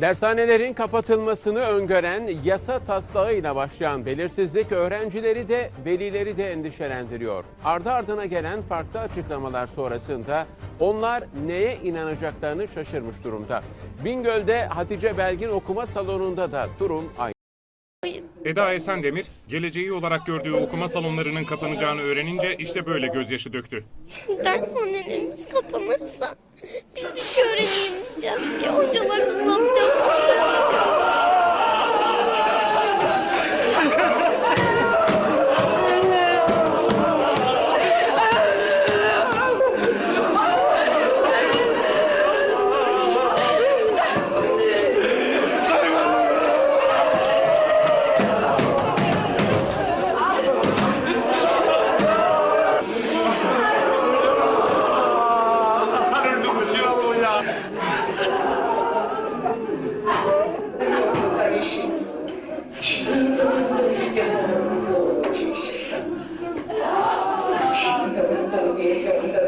Dershanelerin kapatılmasını öngören yasa taslağıyla başlayan belirsizlik öğrencileri de velileri de endişelendiriyor. Ardı ardına gelen farklı açıklamalar sonrasında onlar neye inanacaklarını şaşırmış durumda. Bingöl'de Hatice Belgin okuma salonunda da durum aynı. Eda Esendemir, geleceği olarak gördüğü okuma salonlarının kapanacağını öğrenince işte böyle gözyaşı döktü. Dershanelerimiz kapanırsa biz bir şey öğrenemeyeceğiz ki. Hocalarımızdan 心の声をおかけします。